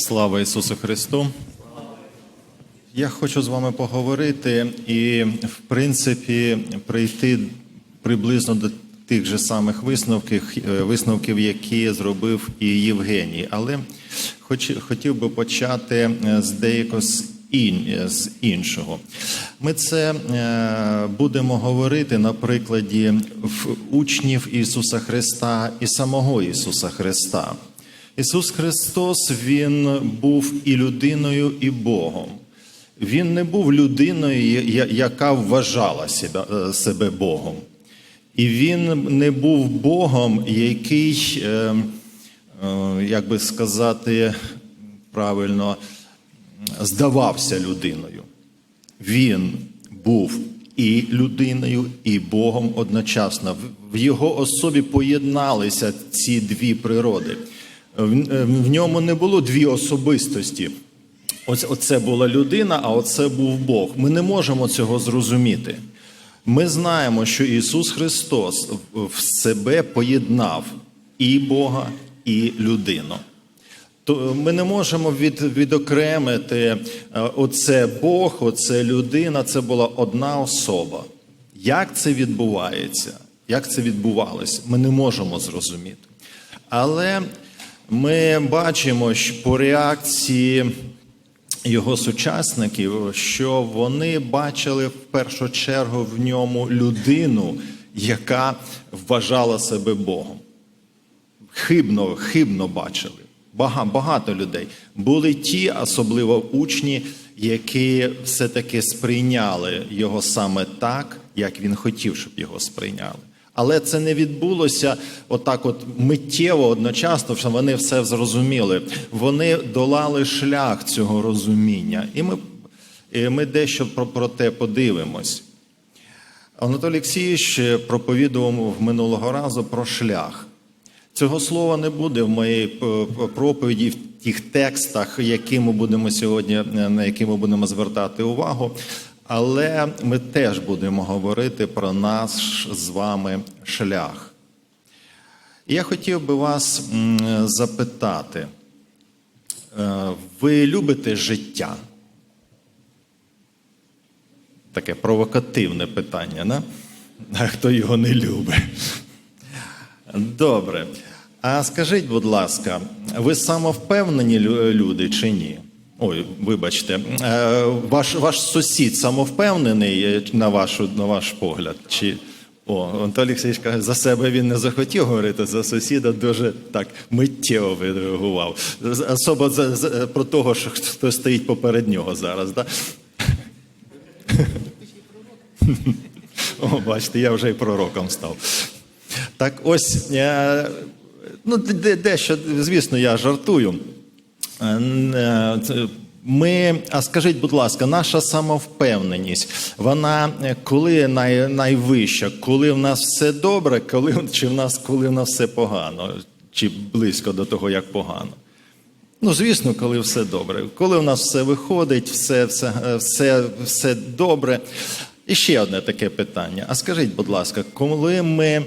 Слава Ісусу Христу! Я хочу з вами поговорити і, в принципі, прийти приблизно до тих же самих висновків, е, висновків, які зробив і Євгеній. Але хоч, хотів би почати е, з деякого з, іншого. Ми це е, будемо говорити на прикладі учнів Ісуса Христа і самого Ісуса Христа. Ісус Христос Він був і людиною, і Богом. Він не був людиною, яка вважала себе, е, себе Богом. І він не був Богом, який, е, е, як би сказати правильно, здавався людиною. Він був і людиною, і Богом одночасно. В його особі поєдналися ці дві природи. В е, ньому не було дві особистості. Ось оце була людина, а оце був Бог. Ми не можемо цього зрозуміти. Ми знаємо, що Ісус Христос в- в себе поєднав і Бога, і людину. То ми не можемо від, відокремити е, оце Бог, оце людина, це була одна особа. Як це відбувається? Як це відбувалося? Ми не можемо зрозуміти. Але ми бачимо по реакції його сучасників, що вони бачили в першу чергу в ньому людину, яка вважала себе Богом хибно, хибно бачили. Бага- Багато людей. Були ті, особливо учні, які все-таки сприйняли його саме так, як він хотів, щоб його сприйняли. Але це не відбулося отак, от миттєво, одночасно, що вони все зрозуміли. Вони долали шлях цього розуміння. І ми, і ми дещо про, про те подивимось. Анатолій Олексійович проповідував минулого разу про шлях. Цього слова не буде в моїй е, проповіді в тих текстах, які ми будемо сьогодні, е, на які ми будемо звертати увагу. Але ми теж будемо говорити про наш з вами шлях. Я хотів би вас запитати: е, ви любите життя? Таке провокативне питання, не? А хто його не любить? Добре. А скажіть, будь ласка, ви самовпевнені люди чи ні? Ой, вибачте, Е, ваш, ваш сусід самовпевнений е, на, вашу, на ваш погляд? Чи... О, Антон каже, за себе він не захотів говорити, за сусіда дуже так миттєво відреагував. Особо за, за, про того, що хто стоїть поперед нього зараз. Да? О, бачите, я вже і пророком став. Так ось, е, ну, дещо, звісно, я жартую. Е, е, Ми, а скажіть, будь ласка, наша самовпевненість, вона е, коли най, найвища, коли в нас все добре, коли, чи в нас, коли в нас все погано, чи близько до того, як погано? Ну, звісно, коли все добре. Коли в нас все виходить, все, все, все, все добре. І ще одне таке питання. А скажіть, будь ласка, коли ми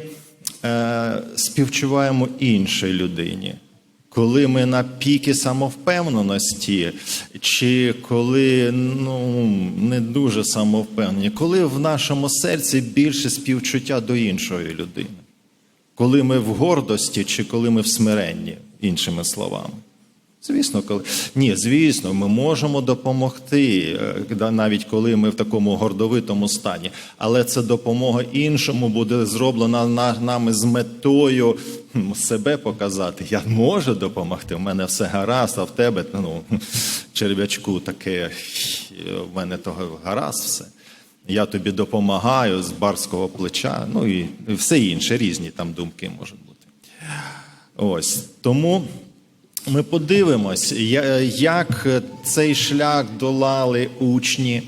е, співчуваємо іншій людині, коли ми на піки самовпевненості, чи коли ну, не дуже самовпевнені, коли в нашому серці більше співчуття до іншої людини? Коли ми в гордості, чи коли ми в смиренні, іншими словами? Звісно, коли ні, звісно, ми можемо допомогти, е, навіть коли ми в такому гордовитому стані. Але це допомога іншому буде зроблена нами з метою себе показати. Я можу допомогти. в мене все гаразд, а в тебе ну, черв'ячку таке, е, в мене того гаразд все. Я тобі допомагаю з барського плеча, ну і і все інше, різні там думки можуть бути. Ось тому ми подивимось, як цей шлях долали учні.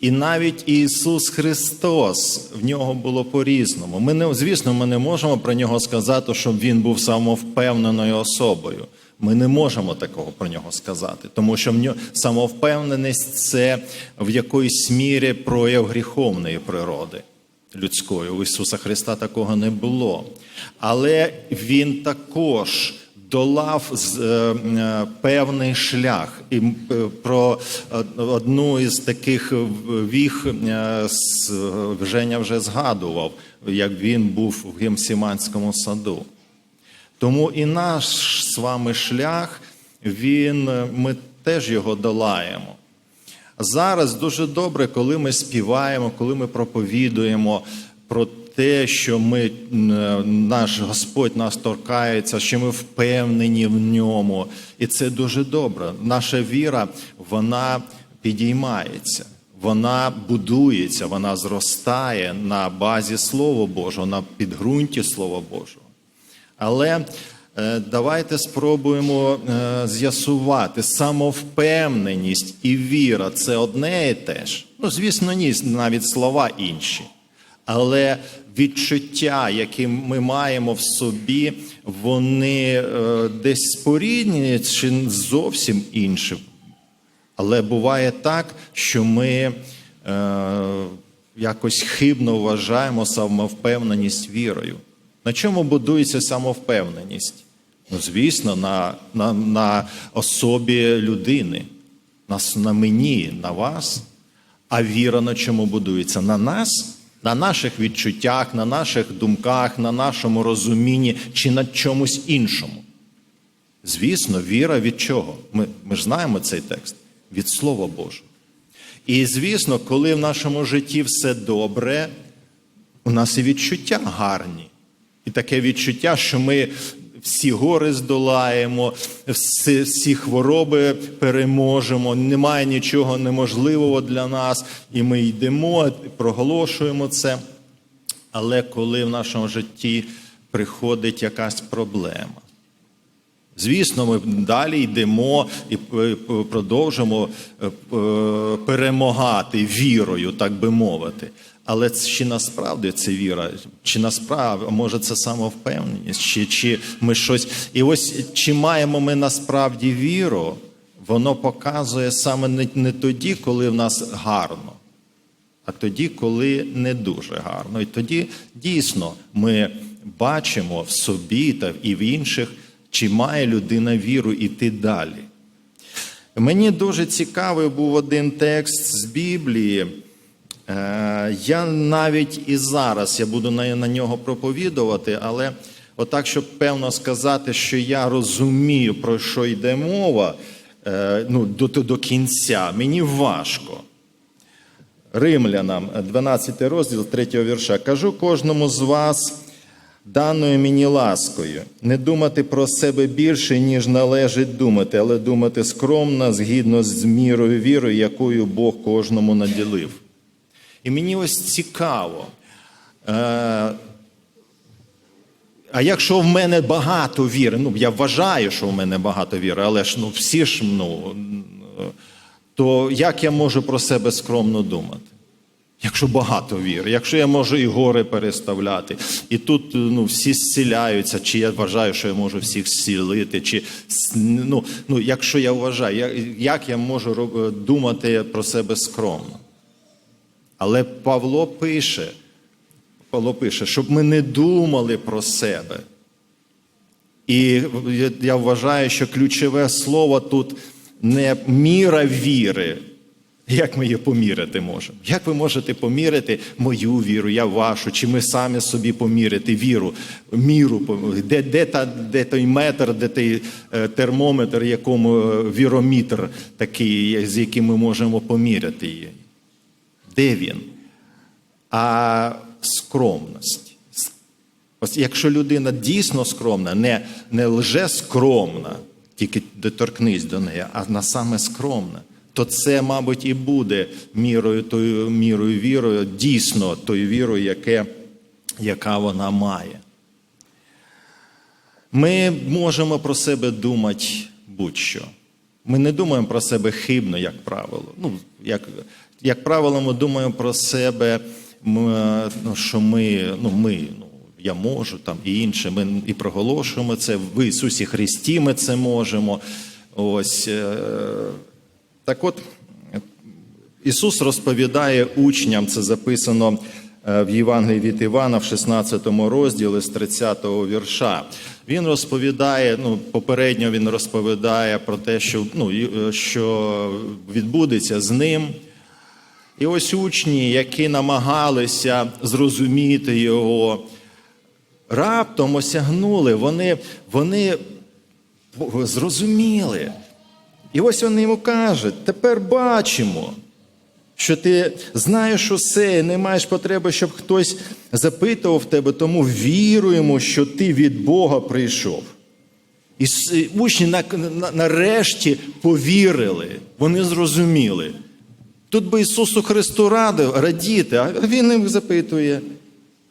І навіть Ісус Христос в нього було по-різному. Ми не, звісно, ми не можемо про нього сказати, щоб він був самовпевненою особою. Ми не можемо такого про нього сказати, тому що в нього самовпевненість це в якоїсь мірі прояв гріховної природи людської. У Ісуса Христа такого не було. Але Він також долав е, е, певний шлях. І е, про одну із таких віх е, Женя вже згадував, як він був в Гемсіманському саду. Тому і наш з вами шлях, він, ми теж його долаємо. Зараз дуже добре, коли ми співаємо, коли ми проповідуємо про те, що ми, наш Господь нас торкається, що ми впевнені в ньому. І це дуже добре. Наша віра, вона підіймається, вона будується, вона зростає на базі Слова Божого, на підґрунті Слова Божого. Але е, давайте спробуємо е, з'ясувати самовпевненість і віра це одне і те ж. Ну, звісно, ні, навіть слова інші. Але відчуття, які ми маємо в собі, вони е, десь споріднені чи зовсім інші. Але буває так, що ми е, якось хибно вважаємо самовпевненість вірою. На чому будується самовпевненість? Ну, звісно, на, на, на особі людини, на, на мені, на вас. А віра на чому будується? На нас, на наших відчуттях, на наших думках, на нашому розумінні чи на чомусь іншому. Звісно, віра від чого? Ми, ми ж знаємо цей текст від Слова Божого. І звісно, коли в нашому житті все добре, у нас і відчуття гарні. І таке відчуття, що ми всі гори здолаємо, всі, всі хвороби переможемо, немає нічого неможливого для нас, і ми йдемо, проголошуємо це. Але коли в нашому житті приходить якась проблема, Звісно, ми далі йдемо і е, продовжимо е, е, перемагати вірою, так би мовити. Але чи насправді це віра, чи насправді, може це самовпевненість, чи, чи ми щось. І ось чи маємо ми насправді віру, воно показує саме не, не тоді, коли в нас гарно, а тоді, коли не дуже гарно. І тоді дійсно ми бачимо в собі та і в інших, чи має людина віру іти далі. Мені дуже цікавий був один текст з Біблії. Е, Я навіть і зараз я буду на, на нього проповідувати, але отак, щоб певно сказати, що я розумію, про що йде мова, е, ну, до, до, кінця, мені важко. Римлянам, 12 розділ 3 вірша. Кажу кожному з вас даною мені ласкою, не думати про себе більше, ніж належить думати, але думати скромно, згідно з мірою віри, якою Бог кожному наділив. І мені ось цікаво. Е, а якщо в мене багато віри, ну я вважаю, що в мене багато віри, але ж ну всі ж ну, то як я можу про себе скромно думати? Якщо багато віри, якщо я можу і гори переставляти, і тут ну, всі зціляються, чи я вважаю, що я можу всіх зцілити, чи ну, ну, якщо я вважаю, як, я можу думати про себе скромно? Але Павло пише, Павло пише, щоб ми не думали про себе. І я- вважаю, що ключове слово тут не міра віри. Як ми її поміряти можемо? Як ви можете поміряти мою віру, я вашу, чи ми самі собі поміряти віру, міру, де, де, та, де той метр, де той е, термометр, якому е, віромітр такий, з яким ми можемо поміряти її? Де він? А скромність. Ось якщо людина дійсно скромна, не, не лже скромна, тільки доторкнись до неї, а на саме скромна, то це, мабуть, і буде мірою тою мірою вірою, дійсно тою вірою, яке, яка вона має. Ми можемо про себе думати будь-що. Ми не думаємо про себе хибно, як правило. Ну, як, як правило, ми думаємо про себе, м, ну, що ми, ну, ми, ну, я можу там і інше. Ми і проголошуємо це. В Ісусі Христі ми це можемо. Ось. е, Так от, Ісус розповідає учням, це записано е, в Євангелії від Івана в 16 розділі з 30 вірша. Він розповідає, ну, попередньо він розповідає про те, що, ну, е, що відбудеться з ним. І ось учні, які намагалися зрозуміти його, раптом осягнули, вони, вони зрозуміли. І ось він йому каже: тепер бачимо, що ти знаєш усе, і не маєш потреби, щоб хтось запитував тебе, тому віруємо, що ти від Бога прийшов. І учні на, на, нарешті повірили, вони зрозуміли. Тут би Ісусу Христу радив радіти, а Він їм запитує: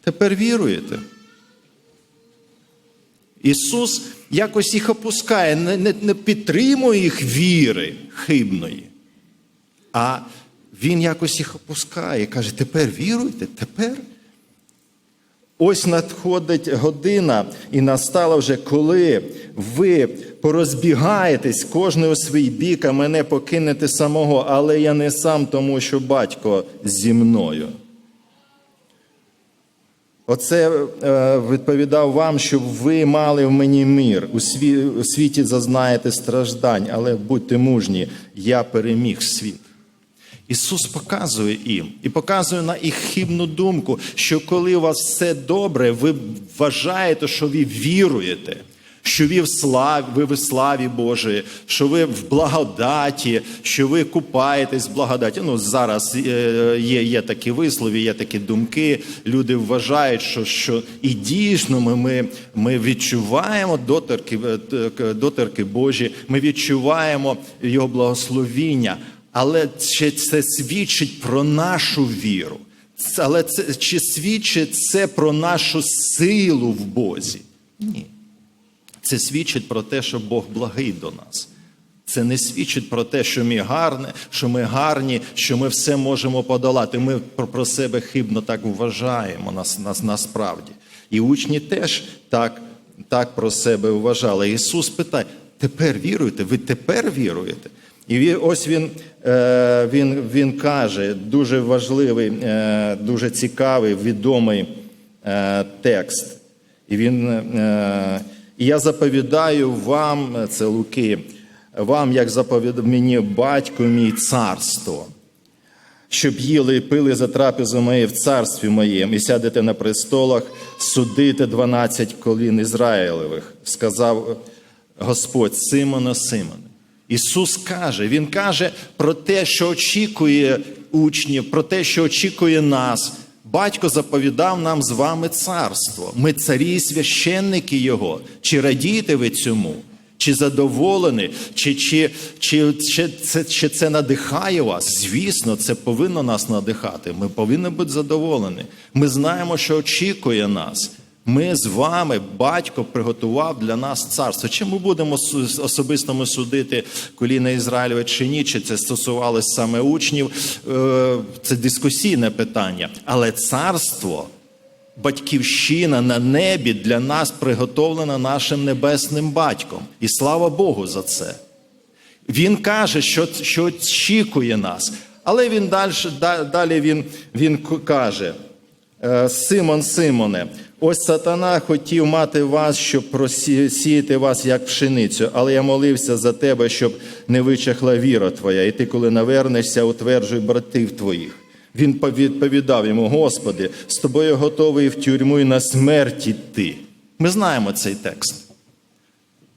тепер віруєте? Ісус якось їх опускає, не, не, не підтримує їх віри хибної, а Він якось їх опускає і каже: тепер віруйте, тепер. Ось надходить година, і настала вже, коли ви порозбігаєтесь кожний у свій бік, а мене покинете самого, але я не сам, тому що батько зі мною. Оце е, відповідав вам, щоб ви мали в мені сві, у світі зазнаєте страждань, але будьте мужні, я переміг світ. Ісус показує їм і показує на їх хибну думку, що коли у вас все добре, ви вважаєте, що ви віруєте, що ви в славі, ви в славі Божої, що ви в благодаті, що ви купаєтесь в благодаті. Ну зараз е, є, є такі вислови, є такі думки. Люди вважають, що, що і дійсно ми, ми, ми відчуваємо доторки, е, доторки Божі, ми відчуваємо Його благословіння. Але чи це свідчить про нашу віру? Але це чи свідчить це про нашу силу в Бозі? Ні. Це свідчить про те, що Бог благий до нас. Це не свідчить про те, що ми гарні, що ми гарні, що ми все можемо подолати. Ми про, себе хибно так вважаємо нас, нас насправді. І учні теж так, так про себе вважали. Ісус питає: тепер віруєте? Ви тепер віруєте? І ось він, е, він, він каже дуже важливий, е, дуже цікавий, відомий е, текст. І він, я заповідаю вам, це Луки, вам, як заповідав мені батько мій царство, щоб їли і пили за трапезу моєю в царстві моєму, і сядете на престолах, судите 12 колін Ізраїлевих, сказав Господь Симона Симоне. Ісус каже, Він каже про те, що очікує учнів, про те, що очікує нас. Батько заповідав нам з вами царство. Ми царі і священники Його. Чи радієте ви цьому? Чи задоволені, чи, чи, чи, чи, це, чи це надихає вас? Звісно, це повинно нас надихати. Ми повинні бути задоволені. Ми знаємо, що очікує нас. Ми з вами, батько приготував для нас царство. Чи ми будемо особисто ми судити коліна Ізраїлеве чи ні? Чи це стосувалося саме учнів? Е, Це дискусійне питання. Але царство, батьківщина на небі для нас приготовлена нашим небесним батьком. І слава Богу за це. Він каже, що, що очікує нас. Але він далі, далі він, він каже: е, Симон, Симоне, ось сатана хотів мати вас, щоб просіяти вас як пшеницю, але я молився за тебе, щоб не вичахла віра твоя, і ти, коли навернешся, утверджуй братів твоїх. Він відповідав йому: Господи, з тобою готовий в тюрму і на смерть іти. Ми знаємо цей текст.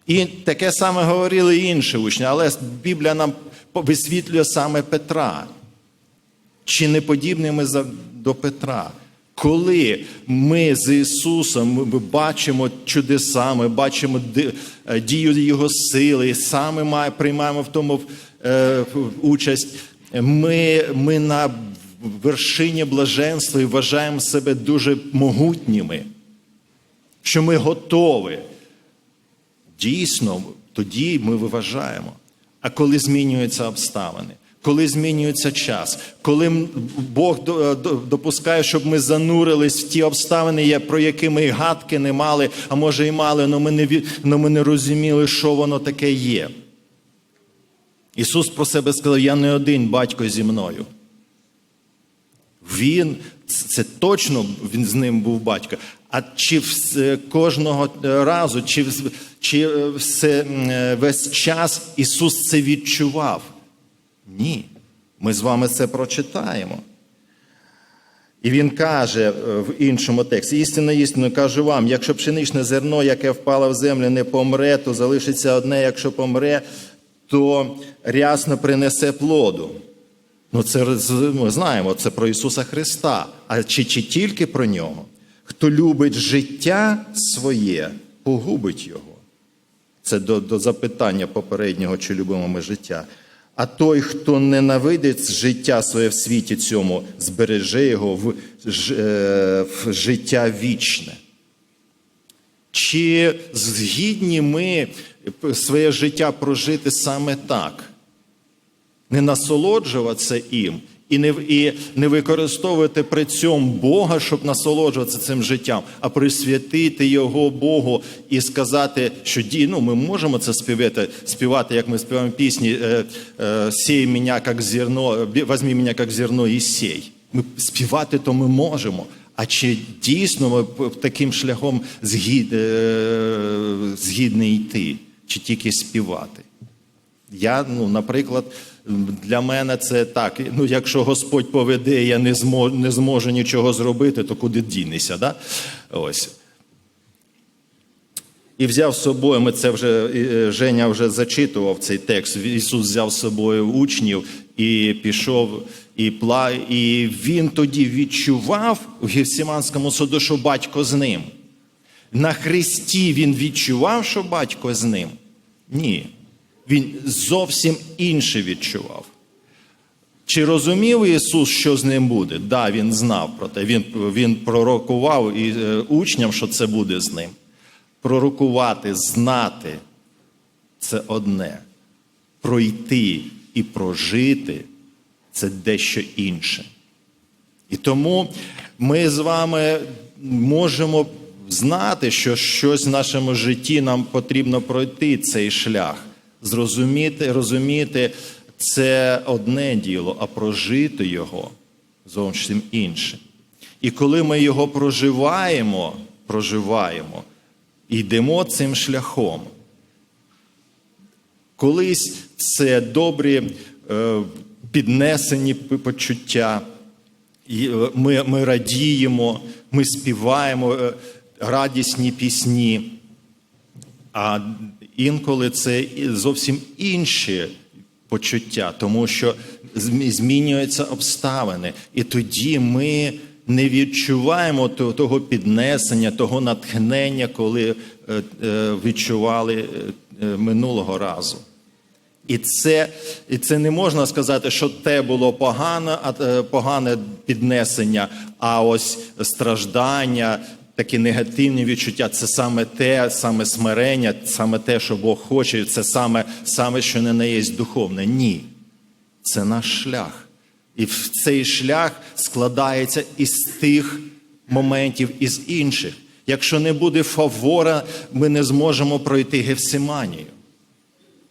І таке саме говорили і інші учні, але Біблія нам висвітлює саме Петра. Чи не подібні ми до Петра? Коли ми з Ісусом бачимо чудеса, ми бачимо е, дію Його сили, саме має- приймаємо в тому е, участь, ми, ми на вершині блаженства і вважаємо себе дуже могутніми, що ми готові. Дійсно, тоді ми виважаємо. А коли змінюються обставини, коли змінюється час, коли Бог до- допускає, щоб ми занурились в ті обставини, про які ми і гадки не мали, а може і мали, але ми не, но ми не розуміли, що воно таке є. Ісус про себе сказав: Я не один батько зі мною. Він це точно він з ним був батько. А чи вс- кожного разу, чи, чи е, все, е, весь час Ісус це відчував? Ні. Ми з вами це прочитаємо. І він каже е, в іншому тексті: істинно, істинно кажу вам, якщо пшеничне зерно, яке впало в землю, не помре, то залишиться одне, якщо помре, то рясно принесе плоду. Ну, це ми знаємо, це про Ісуса Христа. А чи, чи тільки про нього? Хто любить життя своє, погубить його. Це до, до запитання попереднього, чи любимо ми життя. А той, хто ненавидить життя своє в світі цьому, збереже його в, е, в життя вічне. Чи згідні ми своє життя прожити саме так? Не насолоджуватися їм і не, і не використовувати при цьому Бога, щоб насолоджуватися цим життям, а присвятити його Богу і сказати, що ну, ми можемо це співати, співати, як ми співаємо пісні е, е, «Сій мене, як зерно, возьми мене, як зерно і сій. Ми співати то ми можемо. А чи дійсно ми таким шляхом згід, е, згідні йти, чи тільки співати? Я, ну, наприклад, для мене це так. Ну, якщо Господь поведе, я не зможу, не зможу нічого зробити, то куди дінешся, да? Ось. І взяв з собою, ми це вже е, Женя вже зачитував цей текст. Ісус взяв з собою учнів і пішов, і пла, і він тоді відчував у Гефсиманському саду, що батько з ним. На Христі він відчував, що батько з ним? Ні. Він зовсім інше відчував. Чи розумів Ісус, що з ним буде? Так, да, він знав про те. Він, він пророкував і, е, учням, що це буде з ним. Пророкувати, знати це одне. Пройти і прожити це дещо інше. І тому ми з вами можемо знати, що щось в нашому житті нам потрібно пройти цей шлях, зрозуміти, розуміти це одне діло, а прожити його зовсім інше. І коли ми його проживаємо, проживаємо, йдемо цим шляхом, Колись це добрі е, піднесені почуття. Е, Ми, ми радіємо, ми співаємо е, радісні пісні. А інколи це зовсім інші почуття, тому що змінюються обставини. І тоді ми не відчуваємо того піднесення, того натхнення, коли е, е, відчували е, минулого разу. І це, і це не можна сказати, що те було е, погане піднесення, а ось страждання, такі негативні відчуття це саме те, саме смирення, саме те, що Бог хоче, це саме, саме що не є духовне. Ні. Це наш шлях. І в цей шлях складається із тих моментів, із інших. Якщо не буде фавора, ми не зможемо пройти Гефсиманію.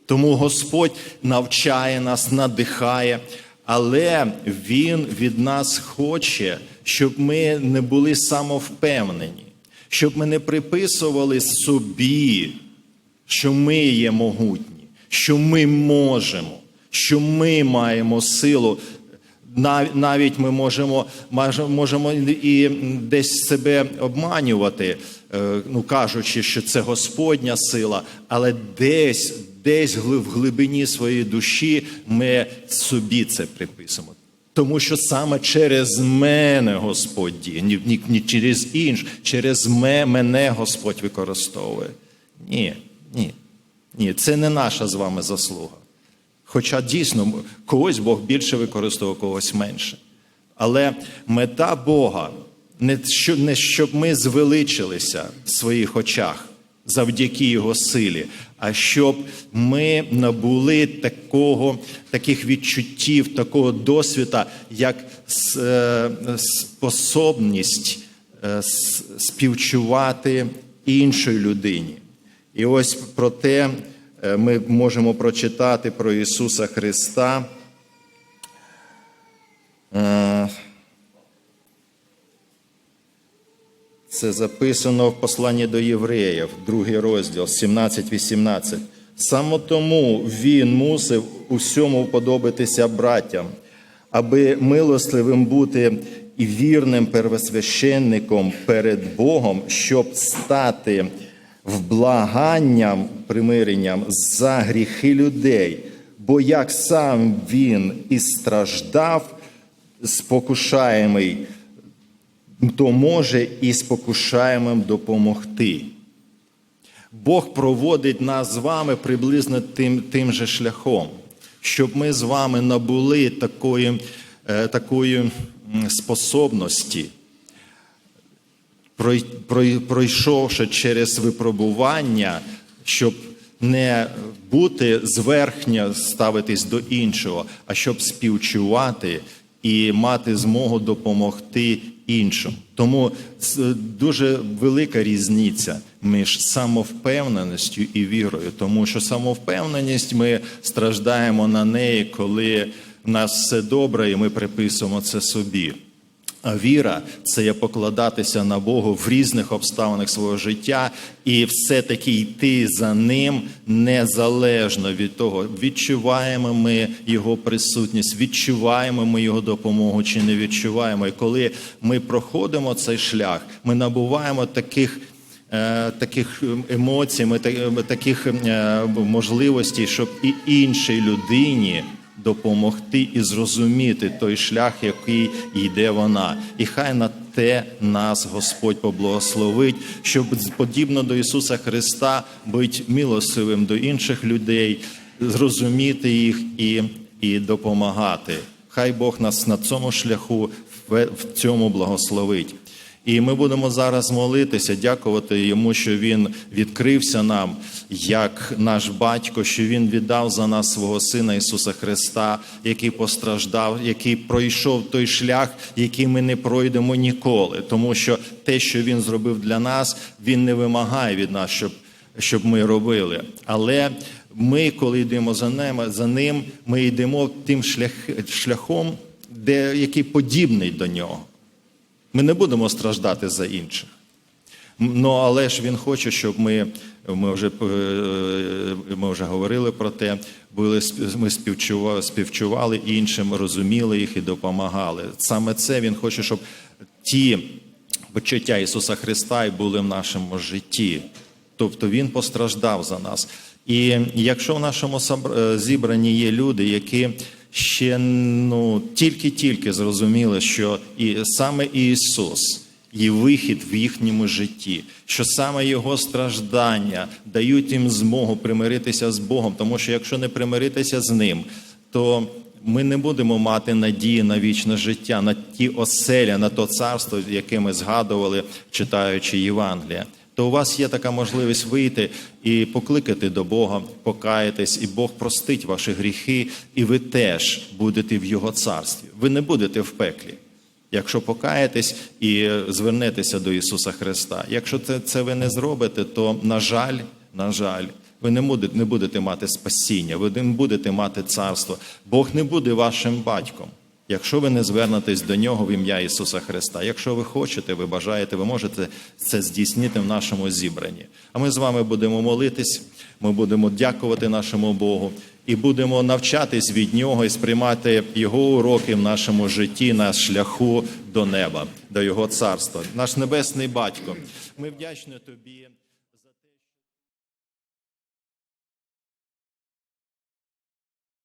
Тому Господь навчає нас, надихає, але Він від нас хоче, щоб ми не були самовпевнені, щоб ми не приписували собі, що ми є могутні, що ми можемо, що ми маємо силу. Навіть ми можемо, можемо і десь себе обманювати, е, ну кажучи, що це Господня сила, але десь, десь в глибині своєї душі ми собі це приписуємо. Тому що саме через мене Господь діє, ні, ні, через інш, через ме, мене Господь використовує. Ні, ні, ні, це не наша з вами заслуга. Хоча дійсно когось Бог більше використовує, когось менше. Але мета Бога не щоб ми звеличилися в своїх очах завдяки Його силі, а щоб ми набули такого, таких відчуттів, такого досвіду, як е, способність е, співчувати іншій людині. І ось про те е, ми можемо прочитати про Ісуса Христа. Це записано в посланні до євреїв, другий розділ, 17-18. Саме тому він мусив усьому вподобатися браттям, аби милостливим бути і вірним первосвященником перед Богом, щоб стати вблаганням, примиренням за гріхи людей. Бо як сам він і страждав, спокушаємий, то може і спокушаємим допомогти. Бог проводить нас з вами приблизно тим, тим же шляхом, щоб ми з вами набули такої, е, такої способності, прой- прой- пройшовши через випробування, щоб не бути зверхня ставитись до іншого, а щоб співчувати і мати змогу допомогти іншим. Тому дуже велика різниця між самовпевненістю і вірою, тому що самовпевненість ми страждаємо на неї, коли в нас все добре, і ми приписуємо це собі. А віра це є покладатися на Бога в різних обставинах свого життя і все-таки йти за ним незалежно від того, відчуваємо ми його присутність, відчуваємо ми його допомогу чи не відчуваємо. І коли ми проходимо цей шлях, ми набуваємо таких. е, Таких емоцій, ми таких е, можливостей, щоб і іншій людині допомогти і зрозуміти той шлях, який йде вона. І хай на те нас Господь поблагословить, щоб подібно до Ісуса Христа бути милосивим до інших людей, зрозуміти їх і, і допомагати. Хай Бог нас на цьому шляху в, цьому благословить. І ми будемо зараз молитися, дякувати йому, що він відкрився нам як наш батько, що він віддав за нас свого сина Ісуса Христа, який постраждав, який пройшов той шлях, який ми не пройдемо ніколи. Тому що те, що він зробив для нас, він не вимагає від нас, щоб, щоб ми робили. Але ми, коли йдемо за ним, за ним, ми йдемо тим шлях, шляхом, де який подібний до нього. Ми не будемо страждати за інших. Ну, але ж він хоче, щоб ми, ми вже, е, ми вже говорили про те, були, ми співчували, співчували іншим, розуміли їх і допомагали. Саме це він хоче, щоб ті почуття Ісуса Христа і були в нашому житті. Тобто Він постраждав за нас. І якщо в нашому е, зібранні є люди, які ще ну, тільки-тільки зрозуміли, що і саме Ісус є вихід в їхньому житті, що саме Його страждання дають їм змогу примиритися з Богом, тому що якщо не примиритися з Ним, то ми не будемо мати надії на вічне життя, на ті оселя, на то царство, яке ми згадували, читаючи Євангелія. То у вас є така можливість вийти і покликати до Бога, покаятись, і Бог простить ваші гріхи, і ви теж будете в Його царстві. Ви не будете в пеклі. Якщо покаєтесь і звернетеся до Ісуса Христа. Якщо це, це ви не зробите, то на жаль, на жаль, ви не будете, не будете мати спасіння, ви не будете мати царство. Бог не буде вашим батьком. Якщо ви не звернетесь до нього в ім'я Ісуса Христа, якщо ви хочете, ви бажаєте, ви можете це здійснити в нашому зібранні. А ми з вами будемо молитись, ми будемо дякувати нашому Богу і будемо навчатись від нього і сприймати його уроки в нашому житті на шляху до неба, до Його царства. Наш небесний батько. Ми вдячні тобі.